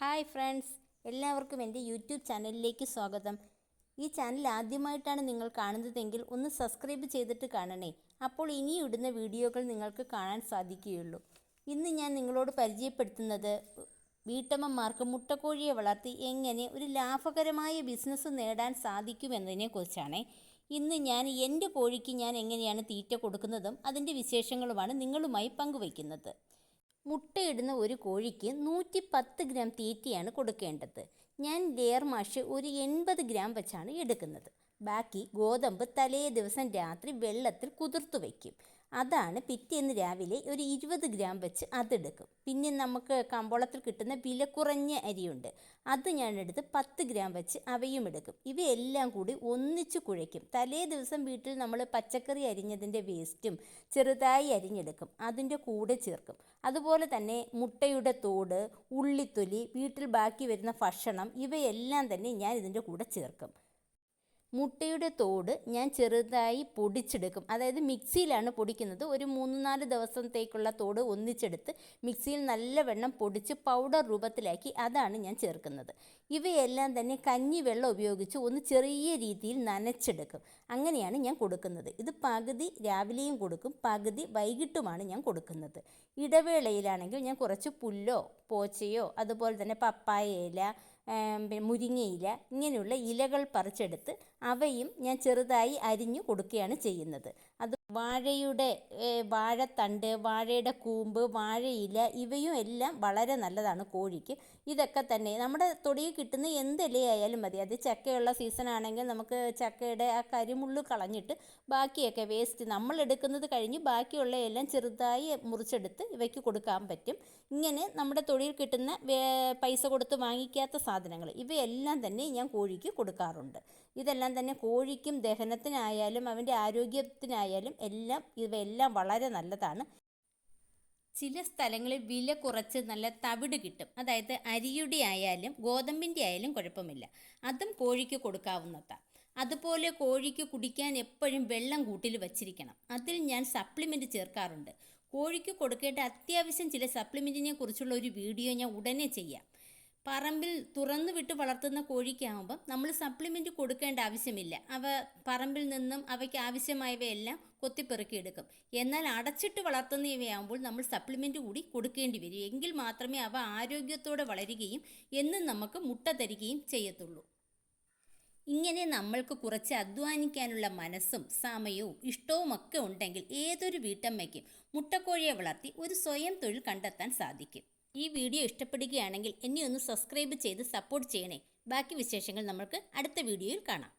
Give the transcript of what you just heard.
Hi friends എല്ലാവർക്കും എന്റെ YouTube ചാനലിലേക്ക് സ്വാഗതം. ഈ ചാനൽ ആദ്യമായിട്ടാണ് നിങ്ങൾ കാണുന്നതെങ്കിൽ ഒന്ന് സബ്സ്ക്രൈബ് ചെയ്തിട്ട് കാണണേ. അപ്പോൾ ഇനി ഇടുന്ന വീഡിയോകൾ നിങ്ങൾക്ക് കാണാൻ സാധിക്കുകയുള്ളൂ. ഇന്ന് ഞാൻ നിങ്ങളോട് പരിചയപ്പെടുത്തുന്നത് വീട്ടമ്മമാർക്ക് മുട്ടക്കോഴിയെ വളർത്തി എങ്ങനെ ഒരു ലാഭകരമായ ബിസിനസ് നേടാൻ സാധിക്കുമെന്നതിനെക്കുറിച്ചാണ് ഇന്ന് ഞാൻ എന്റെ കോഴിക്ക് ഞാൻ എങ്ങനെയാണ് തീറ്റ കൊടുക്കുന്നതും അതിന്റെ വിശേഷങ്ങളുമാണ് നിങ്ങളുമായി പങ്കുവയ്ക്കുന്നത്. മുട്ടയിടുന്ന ഒരു കോഴിക്ക് നൂറ്റി പത്ത് ഗ്രാം തീറ്റയാണ് കൊടുക്കേണ്ടത്. ഞാൻ ലെയർ മാഷ് ഒരു എൺപത് ഗ്രാം വെച്ചാണ് എടുക്കുന്നത്. ബാക്കി ഗോതമ്പ് തലേ ദിവസം രാത്രി വെള്ളത്തിൽ കുതിർത്തു വയ്ക്കും. അതാണ് പിറ്റേന്ന് രാവിലെ ഒരു ഇരുപത് ഗ്രാം വെച്ച് അതെടുക്കും പിന്നെ നമുക്ക് കമ്പോളത്തിൽ കിട്ടുന്ന വില കുറഞ്ഞ അരിയുണ്ട്. അത് ഞാൻ എടുത്ത് പത്ത് ഗ്രാം വെച്ച് അവയും എടുക്കും. ഇവയെല്ലാം കൂടി ഒന്നിച്ച് കുഴയ്ക്കും. തലേ ദിവസം വീട്ടിൽ നമ്മൾ പച്ചക്കറി അരിഞ്ഞതിന്റെ വേസ്റ്റും ചെറുതായി അരിഞ്ഞെടുക്കും. അതിന്റെ കൂടെ ചേർക്കും. അതുപോലെ തന്നെ മുട്ടയുടെ തോട് ഉള്ളിത്തൊലി വീട്ടിൽ ബാക്കി വരുന്ന ഭക്ഷണം ഇവയെല്ലാം തന്നെ ഞാൻ ഇതിന്റെ കൂടെ ചേർക്കും. മുട്ടയുടെ തോട് ഞാൻ ചെറുതായി പൊടിച്ചെടുക്കും. അതായത് മിക്സിയിലാണ് പൊടിക്കുന്നത്. ഒരു മൂന്ന് നാല് ദിവസത്തേക്കുള്ള തോട് ഒന്നിച്ചെടുത്ത് മിക്സിയിൽ നല്ല വെണ്ണം പൊടിച്ച് പൗഡർ രൂപത്തിലാക്കി അതാണ് ഞാൻ ചേർക്കുന്നത്. ഇവയെല്ലാം തന്നെ കഞ്ഞി വെള്ളം ഉപയോഗിച്ച് ഒന്ന് ചെറിയ രീതിയിൽ നനച്ചെടുക്കും. അങ്ങനെയാണ് ഞാൻ കൊടുക്കുന്നത്. ഇത് പകുതി രാവിലെയും കൊടുക്കും പകുതി വൈകിട്ടുമാണ് ഞാൻ കൊടുക്കുന്നത്. ഇടവേളയിലാണെങ്കിൽ ഞാൻ കുറച്ച് പുല്ലോ പോച്ചയോ അതുപോലെ തന്നെ പപ്പായ ഇല മുരിങ്ങയില ഇങ്ങനെയുള്ള ഇലകൾ പറിച്ചെടുത്ത് അവയും ഞാൻ ചെറുതായി അരിഞ്ഞു കൊടുക്കുകയാണ് ചെയ്യുന്നത്. അത് വാഴയുടെ വാഴത്തണ്ട് വാഴയുടെ കൂമ്പ് വാഴയില ഇവയും എല്ലാം വളരെ നല്ലതാണ് കോഴിക്ക്. ഇതൊക്കെ തന്നെ. നമ്മുടെ തൊടിയിൽ കിട്ടുന്ന എന്ത് ഇലയായാലും മതി. അത് ചക്കയുള്ള സീസൺ ആണെങ്കിൽ നമുക്ക് ചക്കയുടെ ആ കരിമുള്ളു കളഞ്ഞിട്ട് ബാക്കിയൊക്കെ വേസ്റ്റ് നമ്മൾ എടുക്കുന്നത് കഴിഞ്ഞ് ബാക്കിയുള്ള എല്ലാം ചെറുതായി മുറിച്ചെടുത്ത് ഇവയ്ക്ക് കൊടുക്കാൻ പറ്റും. ഇങ്ങനെ നമ്മുടെ തൊടിയിൽ കിട്ടുന്ന പൈസ കൊടുത്ത് വാങ്ങിക്കാത്ത സാധനങ്ങൾ ഇവയെല്ലാം തന്നെ ഞാൻ കോഴിക്ക് കൊടുക്കാറുണ്ട്. ഇതെല്ലാം തന്നെ കോഴിക്കും ദഹനത്തിനായാലും അവന്റെ ആരോഗ്യത്തിനായാലും എല്ലാം ഇവയെല്ലാം വളരെ നല്ലതാണ്. ചില സ്ഥലങ്ങളിൽ വില കുറച്ച് നല്ല തവിട് കിട്ടും. അതായത് അരിയുടെ ആയാലും ഗോതമ്പിന്റെ ആയാലും കുഴപ്പമില്ല. അതും കോഴിക്ക് കൊടുക്കാവുന്നതാണ് അതുപോലെ കോഴിക്ക് കുടിക്കാൻ എപ്പോഴും വെള്ളം കൂട്ടിൽ വച്ചിരിക്കണം. അതിൽ ഞാൻ സപ്ലിമെന്റ് ചേർക്കാറുണ്ട്. കോഴിക്ക് കൊടുക്കേണ്ട അത്യാവശ്യം ചില സപ്ലിമെന്റിനെ കുറിച്ചുള്ള ഒരു വീഡിയോ ഞാൻ ഉടനെ ചെയ്യാം. പറമ്പിൽ തുറന്നു വിട്ട് വളർത്തുന്ന കോഴിക്കാകുമ്പം നമ്മൾ സപ്ലിമെന്റ് കൊടുക്കേണ്ട ആവശ്യമില്ല. അവ പറമ്പിൽ നിന്നും അവയ്ക്ക് ആവശ്യമായവയെല്ലാം കൊത്തിപ്പെറുക്കിയെടുക്കും എന്നാൽ അടച്ചിട്ട് വളർത്തുന്നവയാകുമ്പോൾ നമ്മൾ സപ്ലിമെന്റ് കൂടി കൊടുക്കേണ്ടി വരും. എങ്കിൽ മാത്രമേ അവ ആരോഗ്യത്തോടെ വളരുകയും എന്നും നമുക്ക് മുട്ട തരികയും ചെയ്യത്തുള്ളൂ. ഇങ്ങനെ നമ്മൾക്ക് കുറച്ച് അധ്വാനിക്കാനുള്ള മനസ്സും സമയവും ഇഷ്ടവും ഒക്കെ ഉണ്ടെങ്കിൽ ഏതൊരു വീട്ടമ്മയ്ക്കും മുട്ടക്കോഴിയെ വളർത്തി ഒരു സ്വയം തൊഴിൽ കണ്ടെത്താൻ സാധിക്കും. ഈ വീഡിയോ ഇഷ്ടപ്പെടുകയാണെങ്കിൽ എന്നെ ഒന്ന് സബ്സ്ക്രൈബ് ചെയ്ത് സപ്പോർട്ട് ചെയ്യണേ. ബാക്കി വിശേഷങ്ങൾ നമുക്ക് അടുത്ത വീഡിയോയിൽ കാണാം.